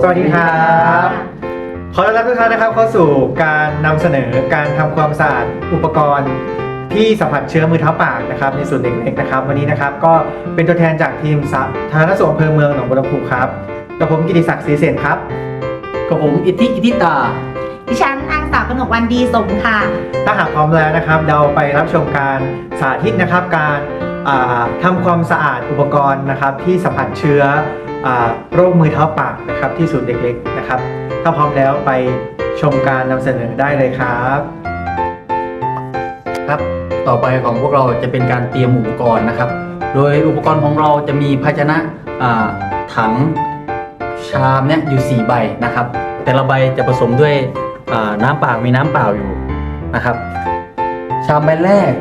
สวัสดีครับ ขอต้อนรับทุกท่านนะครับเข้าสู่การนำเสนอการทำความสะอาดอุปกรณ์ ที่สัมผัสเชื้อมือเท้าปากนะครับ ในส่วนเด็กเล็กนะครับ วันนี้นะครับก็เป็นตัวแทนจากทีมสาธารณสุขอำเภอเมืองหนองบัวลำพูครับกับผมกิติศักดิ์ศรีเสนครับ กับผมอิทธิอิทธิตา ดิฉันนางสาวกนกวันดีสมค่ะ ถ้าหากพร้อมแล้วนะครับ เราไปรับชมการสาธิตนะครับการอ่าทำความสะอาดอุปกรณ์นะครับที่สัมผัสเชื้ออา โรคมือเท้าปากนะครับที่ศูนย์เด็กเล็กนะครับ ถ้าพร้อมแล้วไปชมการนำเสนอได้เลยครับครับ ต่อไปของพวกเราจะเป็นการเตรียมอุปกรณ์นะครับ โดยอุปกรณ์ของเราจะมีภาชนะอ่าถังชามเนี่ยอยู่ 4 ใบนะครับ แต่ละใบจะผสมด้วยน้ำเปล่ามีน้ำเปล่าอยู่นะครับ ชามใบแรก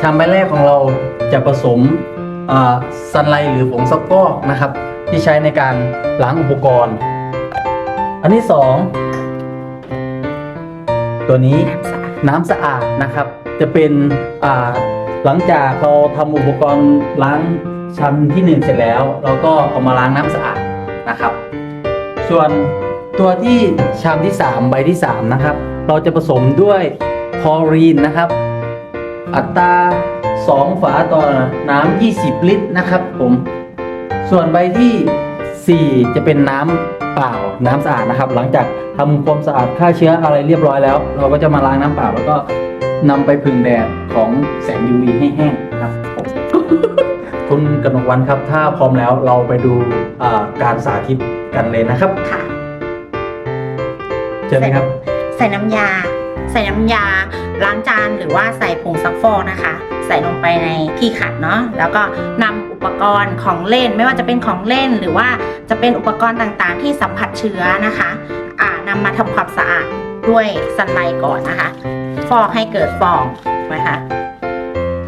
ชามใบแรกของเราจะผสม อ่าซันไลหรือผงซักฟอกนะครับ ที่ใช้ในการล้างอุปกรณ์ อันที่สองตัวนี้น้ำสะอาดนะครับ จะเป็นหลังจากเราทำอุปกรณ์ล้างชั้นที่หนึ่งเสร็จแล้ว เราก็เอามาล้างน้ำสะอาดนะครับ ส่วนตัวที่ชามที่ 3 ใบที่ 3 นะครับ เราจะผสมด้วยคลอรีนนะครับ อัตรา 2 ฝาต่อน้ำ20 ลิตรนะครับผม ส่วนใบทีสี่ 4 จะเป็นน้ำเปล่าน้ำสะอาดนะครับ หลังจากทำความสะอาดฆ่าเชื้ออะไรเรียบร้อยแล้ว เราก็จะมาล้างน้ำเปล่าแล้วก็นำไปพึ่งแดดของแสง UV ให้แห้งนะครับผมคุณกนกวันครับ ถ้าพร้อมแล้วเราไปดูอ่าการสาธิตกันเลยนะครับค่ะเชิญเลยครับ ใส่น้ำยา ใส่น้ำยาล้างจานหรือว่าใส่ผงซักฟอกนะคะ ใส่ลงไปในที่ขัดเนาะแล้วก็นำอุปกรณ์ของเล่นไม่ว่าจะเป็นของเล่นหรือว่าจะเป็นอุปกรณ์ต่างๆ ที่สัมผัสเชื้อนะคะอ่านำมาทำความสะอาดด้วยสันไลก่อนนะคะ ฟอกให้เกิดฟองนะคะ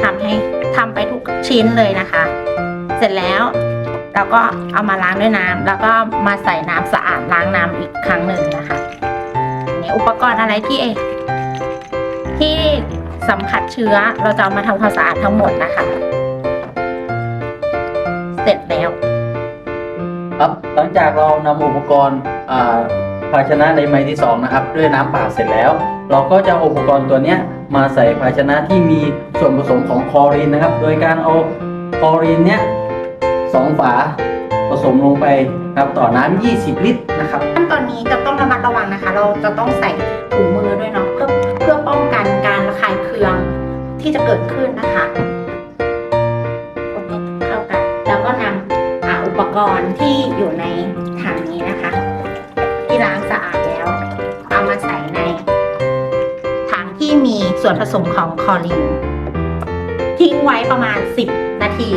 ทำให้ทำไปทุกชิ้นเลยนะคะ เสร็จแล้วเราก็เอามาล้างด้วยน้ำแล้วก็มาใส่น้ำสะอาดล้างน้ำอีกครั้งหนึ่งนะคะ นี่อุปกรณ์อะไรที่เอ ที่สัมผัสเชื้อเราจะเอามาทำความสะอาดทั้งหมดนะคะ เสร็จแล้ว ครับหลังจากเรานำอุปกรณ์อ่าภาชนะในไม้ที่สองนะครับ ด้วยน้ำเปล่าเสร็จแล้ว เราก็จะเอาอุปกรณ์ตัวเนี้ยมาใส่ภาชนะที่มีส่วนผสมของคลอรีนนะครับ โดยการเอาคลอรีนเนี้ยสองฝาผสมลงไปนะครับต่อน้ำ20 ลิตรนะครับ ขั้นตอนนี้จะต้องระมัดระวังนะคะ เราจะต้องใส่ถุงมือด้วยเนาะ ที่จะเกิดขึ้นนะคะคนให้เข้ากันแล้วก็นำออุปกรณ์ที่อยู่ในถังนี้นะคะ ที่ล้างสะอาดแล้ว เอามาใส่ในถังที่มีส่วนผสมของคอรีนทิ้งไว้ประมาณ 10 นาที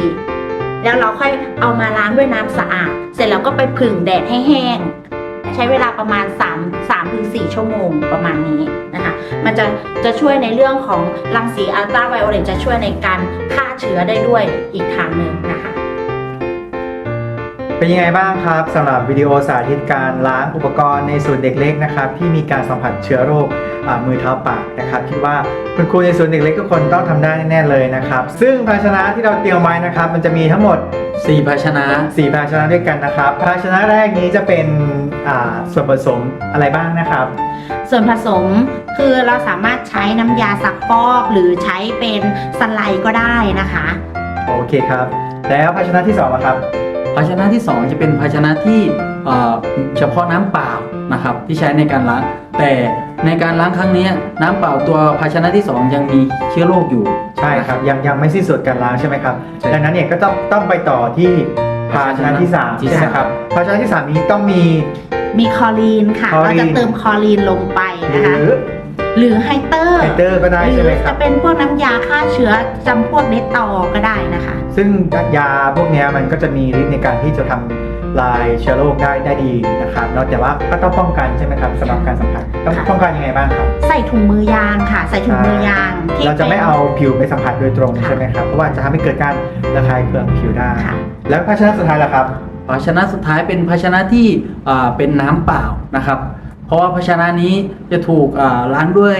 แล้วเราค่อยเอามาล้างด้วยน้ำสะอาด เสร็จแล้วก็ไปผึ่งแดดให้แห้ง ใช้เวลาประมาณ 3 3ถึง4ชั่วโมงประมาณนี้นะคะ มันจะจะช่วยในเรื่องของรังสีอัลตราไวโอเลตจะช่วยในการฆ่าเชื้อได้ด้วยอีกทางหนึ่งนะคะ เป็นยังไงบ้างครับสำหรับวิดีโอสาธิตการล้างอุปกรณ์ในศูนเด็กเล็กนะครับ ที่มีการสัมผัสเชื้อโรค มือเท้าปากนะครับคิดว่าคุณครูในศูนย์เด็กเล็กทุกคนต้องทำได้แน่ๆเลยนะครับ ซึ่งภาชนะที่เราเตรียมไว้นะครับ มันจะมีทั้งหมด 4 ภาชนะ 4 ภาชนะด้วยกันนะครับ ภาชนะแรกนี้จะเป็นอ่าส่วนผสมอะไรบ้างนะครับ ส่วนผสมคือเราสามารถใช้น้ำยาซักฟอกหรือใช้เป็นสไลด์ก็ได้นะคะ โอเคครับ แล้วภาชนะที่สองอะครับภาชนะที่ 2 จะเป็นภาชนะที่เอ่อเฉพาะน้ำเปล่านะครับที่ใช้ในการล้าง แต่ในการล้างครั้งนี้น้ำเปล่าตัวภาชนะที่ 2 ยังมีเชื้อโรคอยู่ ใช่ครับยังยังไม่สิ้นสุดการล้างใช่ไหมครับใช่ดังนั้นเนี่ยก็ต้องต้องไปต่อที่ภาชนะที่สามที่ใช่ไหมสาม ครับภาชนะที่สามนี้ต้องมี มีคลอรีนค่ะ คลอรีน เราจะเติมคลอรีนลงไปหนะรืคะ อหรือไฮเตอร์ไฟเตอร์ก็ได้หรืใช่ไหมครัจะบเป็นพวกน้ำยาฆ่าเชื้อจำพวกเดตตอร์ก็ได้นะคะ ซึ่งยาพวกเนี้ยมันก็จะมีฤทธิ์ในการที่จะทำ ลายเชื้อโรคได้ได้ดีนะครับแล้วแต่ว่าก็ต้องป้องกันใช่ไหมครับสำหรับการสัมผัสต้องค่ะ ป้องกันยังไงบ้างครับใส่ถุงมือยางค่ะ ใส่ถุงมือยางที่เราจะไม่ป็นเอาผิวไปสัมผัสโดยตรงค่ะใช่ไหมครับเพราะว่าจะทำให้เกิดการระคายเคืองผิวได้ ค่ะ แล้วภาชนะสุดท้ายล่ะครับ ภาชนะสุดท้ายเป็นภาชนะที่อ่าเป็นน้ำเปล่านะครับ เพราะว่าภาชนะนี้จะถูกอ่าล้างด้วย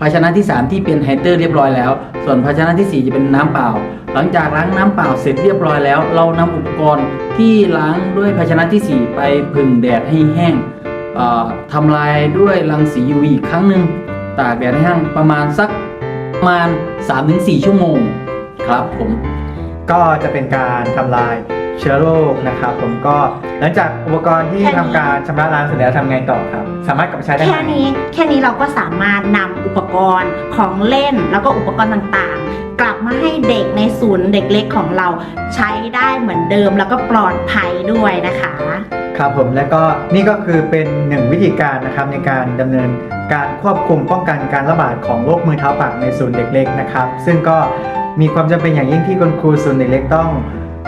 ภาชนะที่ 3 ที่เป็นไฮเตอร์เรียบร้อยแล้ว ส่วนภาชนะทีสี่4 จะเป็นน้ำเปล่า หลังจากล้างน้ำเปล่าเสร็จเรียบร้อยแล้ว เรานำอุปกรณ์ที่ล้างด้วยภาชนะทีสี่4 ไปผึ่งแดดให้แห้งเอ่อทำลายด้วยรังสี UV อีกครั้งหนึ่งตากแดดให้แห้งประมาณสักประมาณ 3-4 ชั่วโมงครับผมก็จะเป็นการทำลายเชื้อโรคนะครับ ผมก็ หลังจากอุปกรณ์ที่แค่นี้ทำการชำระล้างเสร็จแล้วทำไงต่อครับ สามารถกลับมาใช้ได้ไหแค่มนี้แค่นี้เราก็สามารถนำอุปกรณ์ของเล่น แล้วก็อุปกรณ์ต่างๆ กลับมาให้เด็กในศูนย์เด็กเล็กของเราใช้ได้เหมือนเดิมแล้วก็ปลอดภัยด้วยนะคะ ครับผมและก็นี่ก็คือเป็นหนึ่งวิธีการนะครับในการดำเนินการควบคุมป้องกันการระบาดของโรคมือเท้าปากในศูนย์เด็กเล็กนะครับ ซึ่งก็มีความจำเป็นอย่างยิ่งที่คุณครูศูนย์เด็กเล็กต้อง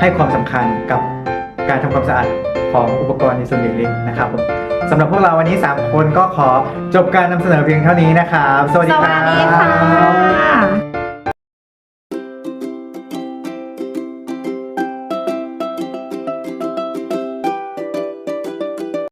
ให้ความสำคัญกับ การทำความสะอาดของอุปกรณ์ในส่วนเด็กเล็กนะครับผมสำหรับพวกเราวันนี้ 3 คนก็ขอจบการนำเสนอเพียงเท่านี้นะครับ สวัสดีครัวัสดีค่ะ